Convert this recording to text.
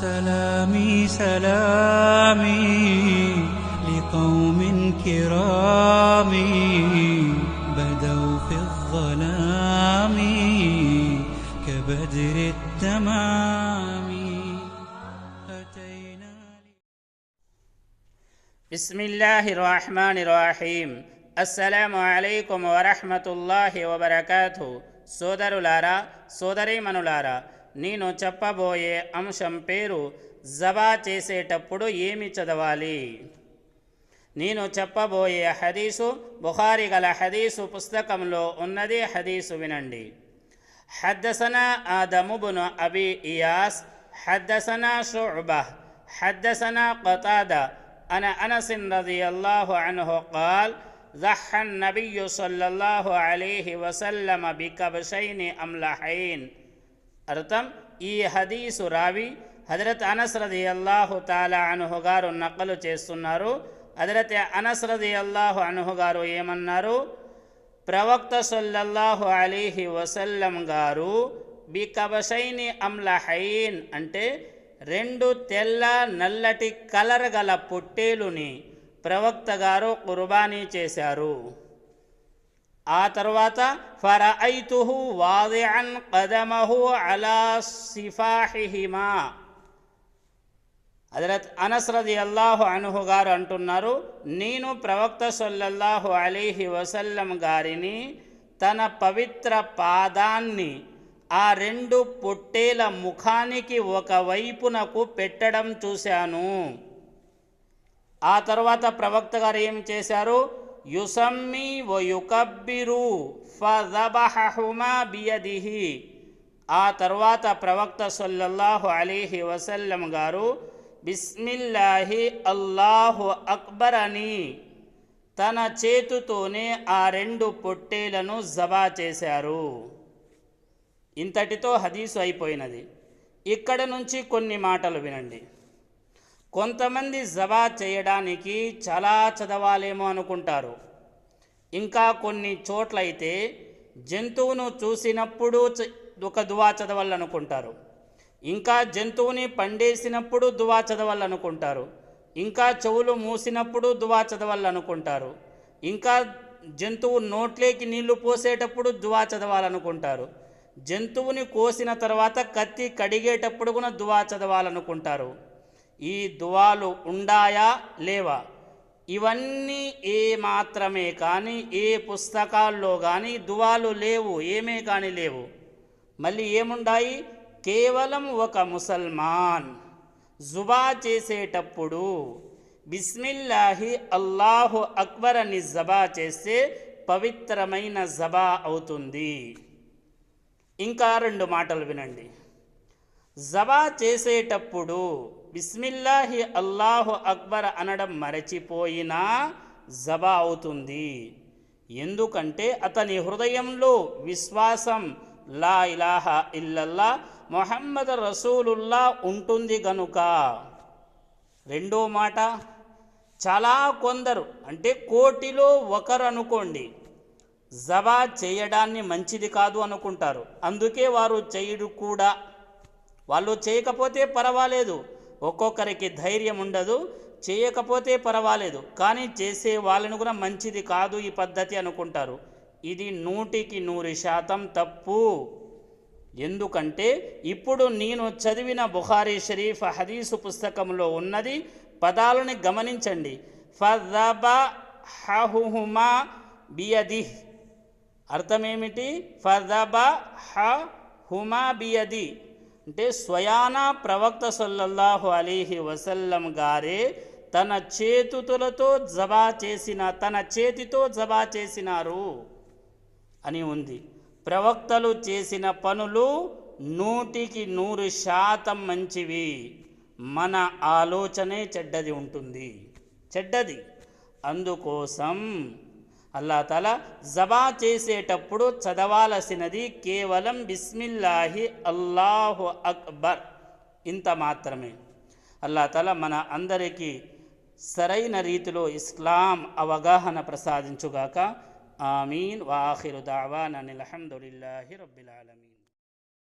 سلامي لقوم كرام بدوا في الظلام كبدر التمام أتينا بسم الله الرحمن الرحيم అస్సలాము అలైకుం వరహమతుల్లాహి వబర్కాతు సోదరులారా సోదరీమణులారా నేను చెప్పబోయే అంశం పేరు జబా చేసేటప్పుడు ఏమి చదవాలి నేను చెప్పబోయే హదీసు బుఖారి గల హదీసు పుస్తకంలో ఉన్నది హదీసు వినండి حدثنا آدم بن أبي إياس حدثنا شعبة حدثنا قتادة أنا أنس رضي الله عنه قال ضحى النبي صلى الله عليه وسلم بكبشين أملحين అర్థం? ఈ హదీసు రావి హజరత్ అనస్ రది అల్లాహు తాలా అనుహు గారు నకలు చేస్తున్నారు. హజరత్ అనస్ రది అల్లాహు అనుహు గారు ఏమన్నారు? ప్రవక్త సల్లల్లాహు అలీహి వసల్లం గారు బికబసైని అమ్లహైన్ అంటే రెండు తెల్ల నల్లటి కలర్ గల పొట్టేలుని ప్రవక్త గారు కుర్బానీ చేశారు. ఆ తర్వాత ఫరఐతుహు వాదిఅన్ కదమహు అలా సిఫాహిహిమా. హజరత్ అనస్రది అల్లాహు అనుహు గారు అంటున్నారు నేను ప్రవక్త సొల్లల్లాహు అలీహి వసల్లం గారిని తన పవిత్ర పాదాన్ని ఆ రెండు పొట్టేల ముఖానికి ఒక వైపునకు పెట్టడం చూశాను. ఆ తర్వాత ప్రవక్త గారు ఏం చేశారు యుసమ్మి వ యుకబ్బిరు ఫదబహుమా బియదిహి. ఆ తర్వాత ప్రవక్త సల్లల్లాహు అలీహి వసల్లం గారు బిస్మిల్లాహి అల్లాహు అక్బర్ అని తన చేతుతోనే ఆ రెండు పొట్టేలను జబా చేశారు. ఇంతటితో హదీసు అయిపోయినది. ఇక్కడ నుంచి కొన్ని మాటలు వినండి. కొంతమంది జబా చేయడానికి చాలా చదవాలేమో అనుకుంటారు. ఇంకా కొన్ని చోట్లయితే జంతువును చూసినప్పుడు ఒక దువా చదవాలనుకుంటారు. ఇంకా జంతువుని పండేసినప్పుడు దువా చదవాలనుకుంటారు. ఇంకా చెవులు మూసినప్పుడు దువా చదవాలనుకుంటారు. ఇంకా జంతువు నోట్లోకి నీళ్ళు పోసేటప్పుడు దువా చదవాలనుకుంటారు. జంతువుని కోసిన తర్వాత కత్తి కడిగేటప్పుడు కూడా దువా చదవాలనుకుంటారు. ఈ దువాలు ఉండాయా లేవా? ఇవన్నీ ఏ మాత్రమే కానీ ఏ పుస్తకాల్లో కానీ దువాలు లేవు ఏమే కానీ లేవు. మళ్ళీ ఏముండాయి? కేవలం ఒక ముసల్మాన్ జుబా చేసేటప్పుడు బిస్మిల్లాహి అల్లాహు అక్బర్ అని జబా చేస్తే పవిత్రమైన జబా అవుతుంది. ఇంకా రెండు మాటలు వినండి. జబా చేసేటప్పుడు బిస్మిల్లాహి అల్లాహు అక్బర్ అనడం మరచిపోయినా జబా అవుతుంది. ఎందుకంటే అతని హృదయంలో విశ్వాసం లా ఇలాహ ఇల్లల్లా మొహమ్మద్ రసూలుల్లా ఉంటుంది గనుక. రెండో మాట చాలా కొందరు అంటే కోటిలో ఒకరు అనుకోండి జబా చేయడాన్ని మంచిది కాదు అనుకుంటారు. అందుకే వారు చేయడు కూడా. వాళ్ళు చేయకపోతే పర్వాలేదు. ఒక్కొక్కరికి ధైర్యం ఉండదు చేయకపోతే పర్వాలేదు కానీ చేసే వాళ్ళను కూడా మంచిది కాదు ఈ పద్ధతి అనుకుంటారు. ఇది నూటికి నూరు శాతం తప్పు. ఎందుకంటే ఇప్పుడు నేను చదివిన బుఖారీ షరీఫ్ హదీసు పుస్తకంలో ఉన్నది పదాలని గమనించండి. ఫదబ బియది అర్థమేమిటి? ఫదబ హ హుమా బియది అంటే స్వయాన ప్రవక్త సల్లల్లాహు అలీహి వసల్లం గారే తన చేతులతో జబా చేసిన తన చేతితో జబా చేసినారు అని ఉంది. ప్రవక్తలు చేసిన పనులు నూటికి నూరు శాతం మంచివి. మన ఆలోచనే చెడ్డది ఉంటుంది. చెడ్డది. అందుకోసం అల్లా జబా చేసేటప్పుడు చదవాల్సినది కేవలం బిస్మిల్లాహి అల్లాహు అక్బర్. ఇంత మాత్రమే. అల్లా మన అందరికీ సరైన రీతిలో ఇస్లాం అవగాహన ప్రసాదించుగాక. ఆమీన్. వాఖిరు దావాన్ అనిల్ అల్హమ్దులిల్లాహి